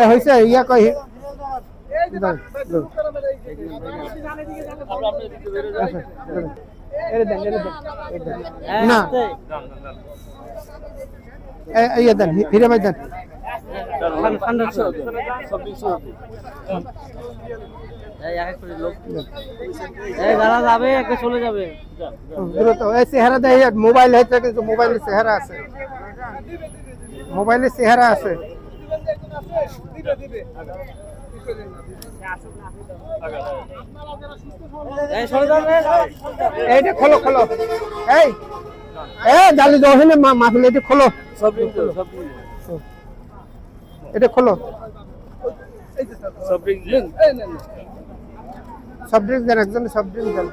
এ হয়েছে ইয়া কই। না। ইয়ে দেন হিরে ভাই দেন। চেহারা দেয় মোবাইল মোবাইলের চেহারা আছে। মোবাইলের চেহারা আছে। এইটা খোলো খোলো। এই এ জালি এটা খোলো। এটা খোলো। সব ড্রিঙ্ক দেন একজন সব ড্রিঙ্ক দেন।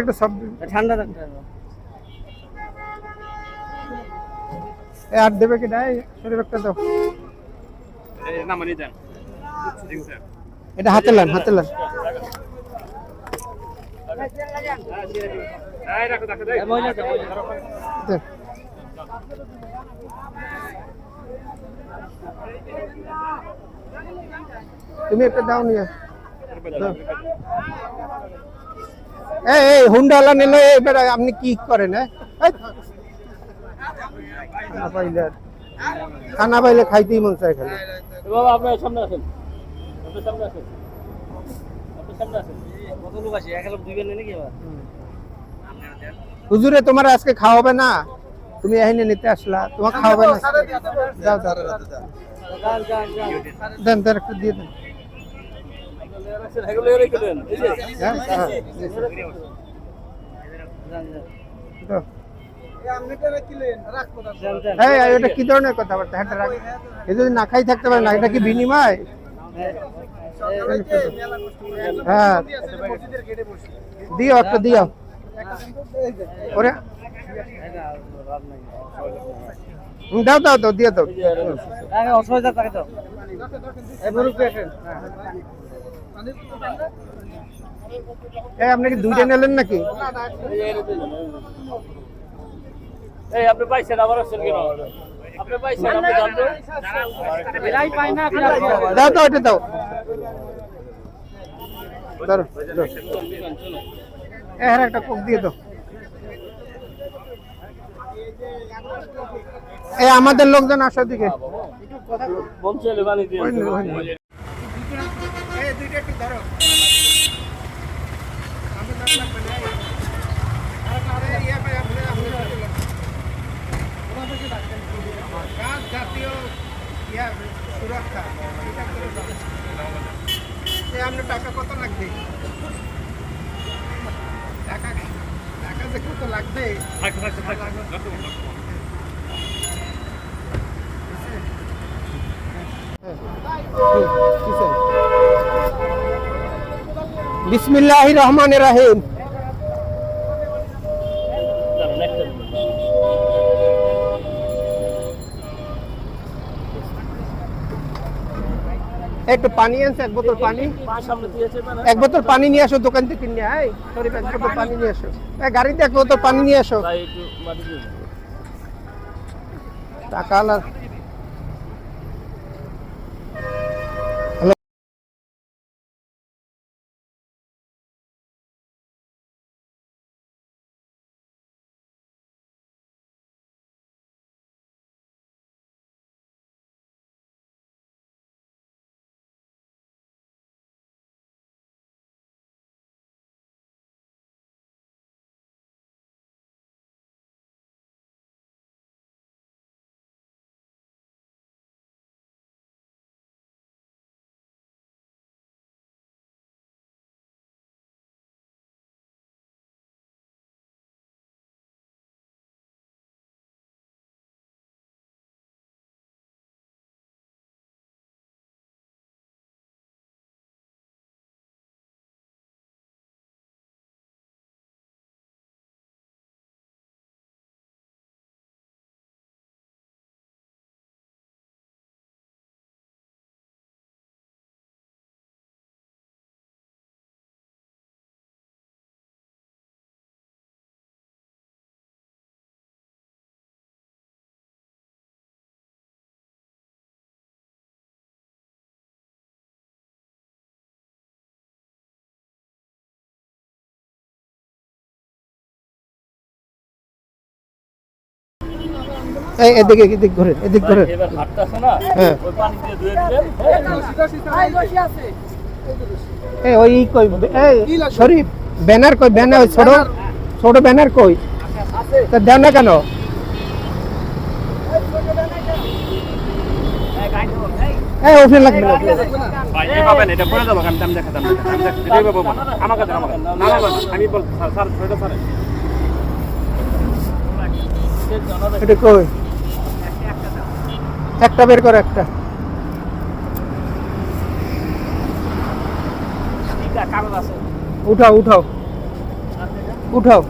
একটা সব ড্রিঙ্ক ঠান্ডা আর দেবে কি? নাই শরীর একটা দাও। এটা হাতে লান হাতে লান তুমি একটা দাও নিয়ে। এই হুন্ডালা নিলে এবার আপনি কি করেন হ্যাঁ? পাইলে আর- খানা পাইলে খাইতেই মন চায় খালি। বাবা আপনার সামনে আসেন। আপনার সামনে আসেন। আপনার সামনে আসেন। কত লোক আছে? এক লোক দুইবার নাকি এবার? হুজুরে তোমার আজকে খাওয়াবে না? তুমি এখানে নিতে আসলা। তোমার খাওয়াবে না? দাও দাও যান যান যান। দেন দেন একটু দিয়ে দেন। এগুলো রেখে দেন এই যে। হ্যাঁ হ্যাঁ এটা কি ধরনের কথাবার্তা হ্যাঁ রাখ। এ যদি না খাই থাকতে পারে না এটা কি বিনিময়? হ্যাঁ। দিও একটা দিও। ওরে। হুম, দাও দাও দাও দিয়ে দাও আপনি কি দুইটা নিলেন নাকি? এই আপনি পাইছেন আবার আসছেন কেন? আপনি পাইছেন আপনি জানতো? এরাই পায় না দাও দাও এটা দাও। ধরো, ধরো। হ্যাঁ একটা কোক দিয়ে দাও। এই আমাদের লোকজন আসার দিকে বলছে লেবানি দিয়ে ওই নে, ওই নে। এই দুইটা একটু ধরো গাছ জাতীয় ইয়া সুরক্ষা এটা করে দাও। এ আপনার টাকা কত লাগবে টাকা যে কত লাগবে? বিসমিল্লাহ রহমান রাহিম। একটু পানি আনছে এক বোতল পানি। এক বোতল পানি নিয়ে আসো দোকান থেকে নিয়ে আয় এক বোতল পানি নিয়ে আসো। এই গাড়িতে এক বোতল পানি নিয়ে আসো। টাকা এদিকে এদিক ঘুরেন এদিক ঘুরেন। না? হ্যাঁ। ওই পানি দিয়ে ধুয়ে দিলেন হ্যাঁ। ওই কই এই শরীফ ব্যানার কই ব্যানার ছোট ছোট ব্যানার কই? তা দেন না কেন? এই ওখানে লাগবে না ভাই পাবেন এটা পড়ে যাব আমি দাম দেখাতাম এটাই পাবো আমাকে দেন আমাকে না না না, আমি বল স্যার স্যার স্যার। এটা কই? একটা বের কর একটা। উঠাও উঠাও। উঠাও।